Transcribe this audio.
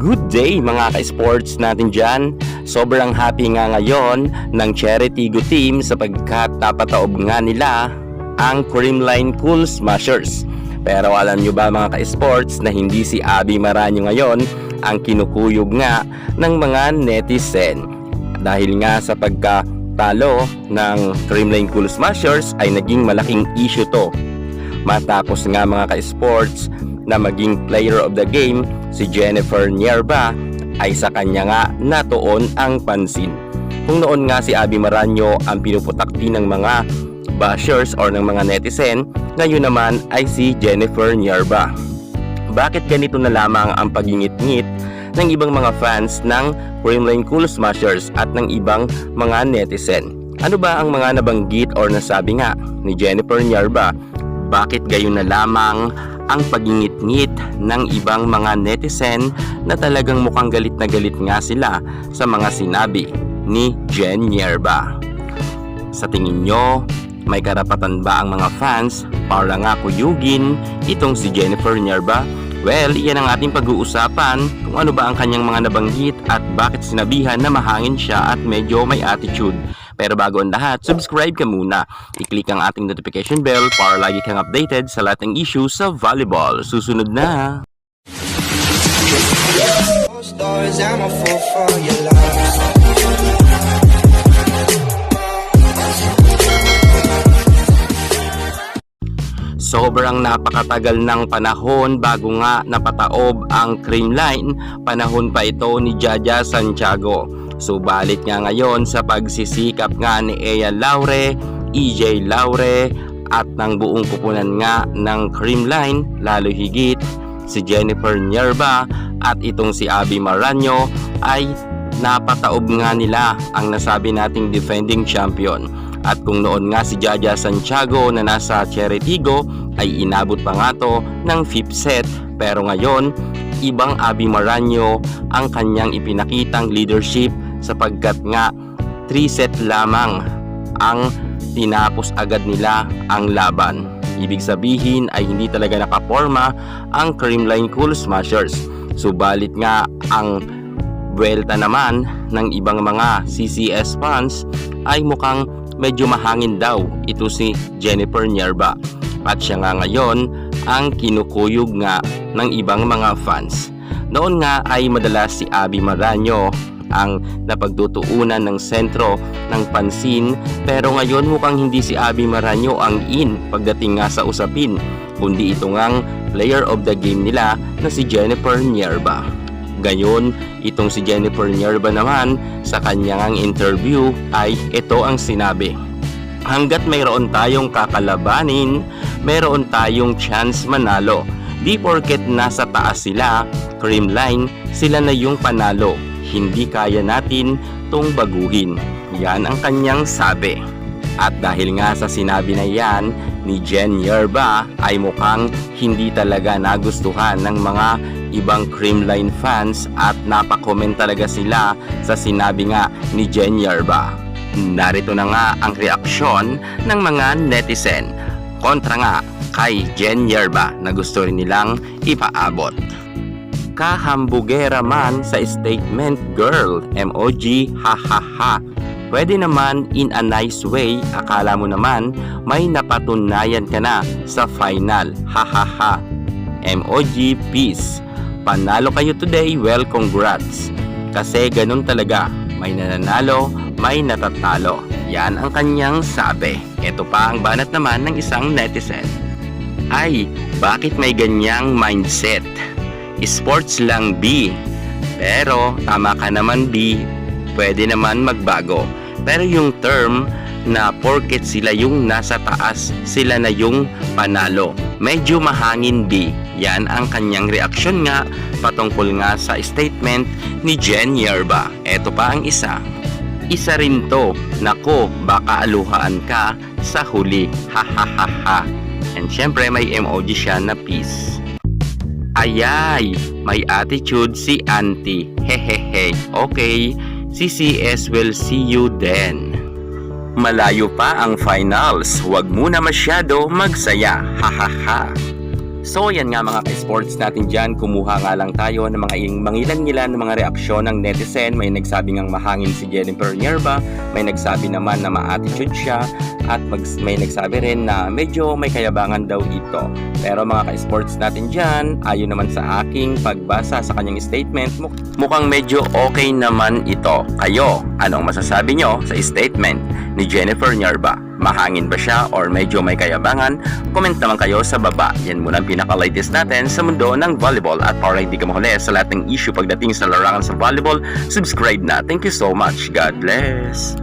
Good day mga ka-sports natin dyan. Sobrang happy nga ngayon ng Charity Go Team sapagkat napataob nga nila ang Creamline Cool Smashers. Pero alam nyo ba mga ka-sports na hindi si Abby Maranyo ngayon ang kinukuyog nga ng mga netizen. Dahil nga sa pagkatalo ng Creamline Cool Smashers ay naging malaking issue to. Matapos nga mga ka-sports na maging player of the game si Jennifer Nierba ay sa kanya nga natuon ang pansin. Kung noon nga si Abby Maranyo ang pinuputakti ng mga bashers or ng mga netizen, ngayon naman ay si Jennifer Nierba. Bakit ganito na lamang ang pagingit-ngit ng ibang mga fans ng Creamline Cool Smashers at ng ibang mga netizen? Ano ba ang mga nabanggit or nasabi nga ni Jennifer Nierba? Bakit gayon na lamang ang pagingit-ngit ng ibang mga netizen na talagang mukhang galit na galit nga sila sa mga sinabi ni Jen Nierba? Sa tingin nyo, may karapatan ba ang mga fans para nga kuyugin itong si Jennifer Nierba? Well, iyan ang ating pag-uusapan kung ano ba ang kanyang mga nabanggit at bakit sinabihan na mahangin siya at medyo may attitude. Pero bago ang lahat, subscribe ka muna. I-click ang ating notification bell para lagi kang updated sa lahat ng issues sa volleyball. Susunod na! Sobrang napakatagal ng panahon bago nga napataob ang cream line. Panahon pa ito ni Jaja Santiago. Subalit nga ngayon sa pagsisikap nga ni Ea Laure, EJ Laure at ng buong kupunan nga ng cream line, lalo higit si Jennifer Nierba at itong si Abby Maranyo ay napataob nga nila ang nasabi nating defending champion. At kung noon nga si Jaja Santiago na nasa Cheritigo ay inabot pa nga to ng fifth set pero ngayon ibang Abi Maranyo ang kanyang ipinakitang leadership sapagkat nga 3 set lamang ang tinapos agad nila ang laban. Ibig sabihin ay hindi talaga nakaporma ang Creamline Cool Smashers. Subalit nga ang buwelta naman ng ibang mga CCS fans ay mukhang medyo mahangin daw ito si Jennifer Nierba. At siya nga ngayon ang kinukuyog nga ng ibang mga fans. Noon nga ay madalas si Abby Maranyo ang napagtutuunan ng sentro ng pansin pero ngayon mukhang hindi si Abby Maranyo ang in pagdating nga sa usapin kundi ito ngang player of the game nila na si Jennifer Nierba. Gayon, itong si Jennifer Nierba naman sa kanyang interview ay ito ang sinabi. Hanggat mayroon tayong kakalabanin, mayroon tayong chance manalo. Di porket nasa taas sila, creamline, sila na yung panalo. Hindi kaya natin tong baguhin. Yan ang kanyang sabi. At dahil nga sa sinabi na yan ni Jen Yerba ay mukhang hindi talaga nagustuhan ng mga ibang Creamline fans at napakomment talaga sila sa sinabi nga ni Jen Yerba. Narito na nga ang reaksyon ng mga netizen kontra nga kay Jen Yerba na gusto rin nilang ipaabot. Kahambugera man sa statement girl, emoji ha ha ha. Pwede naman in a nice way, akala mo naman may napatunayan ka na sa final, ha ha peace. Panalo kayo today, well congrats. Kasi ganun talaga, may nananalo, may natatalo. Yan ang kanyang sabi. Ito pa ang banat naman ng isang netizen. Ay, bakit may ganyang mindset? Sports lang B. Pero tama ka naman B, pwede naman magbago. Pero yung term na porket sila yung nasa taas, sila na yung panalo. Medyo mahangin B. Yan ang kanyang reaksyon nga patungkol nga sa statement ni Jen Yerba. Ito pa ang isa. Isa rin to. Nako, baka aluhaan ka sa huli. Ha ha ha ha. And syempre may emoji siya na peace. Ayay, may attitude si auntie. Hehehe. Okay, si CS will see you then. Malayo pa ang finals. Huwag muna masyado magsaya. Ha ha ha. So yan nga mga ka-sports natin dyan, kumuha nga lang tayo ng mga mangilan-ngilan ng mga reaksyon ng netizen. May nagsabi ngang mahangin si Jennifer Nierba, may nagsabi naman na ma-attitude siya, at mag, may nagsabi rin na medyo may kayabangan daw ito. Pero mga ka-sports natin dyan, ayon naman sa aking pagbasa sa kanyang statement, muk- mukhang medyo okay naman ito. Kayo, anong masasabi nyo sa statement ni Jennifer Nierba? Mahangin ba siya or medyo may kayabangan? Comment naman kayo sa baba. Yan muna ang pinaka-latest natin sa mundo ng volleyball. At para hindi ka mahuli sa lahat ng issue pagdating sa larangan sa volleyball, subscribe na. Thank you so much. God bless.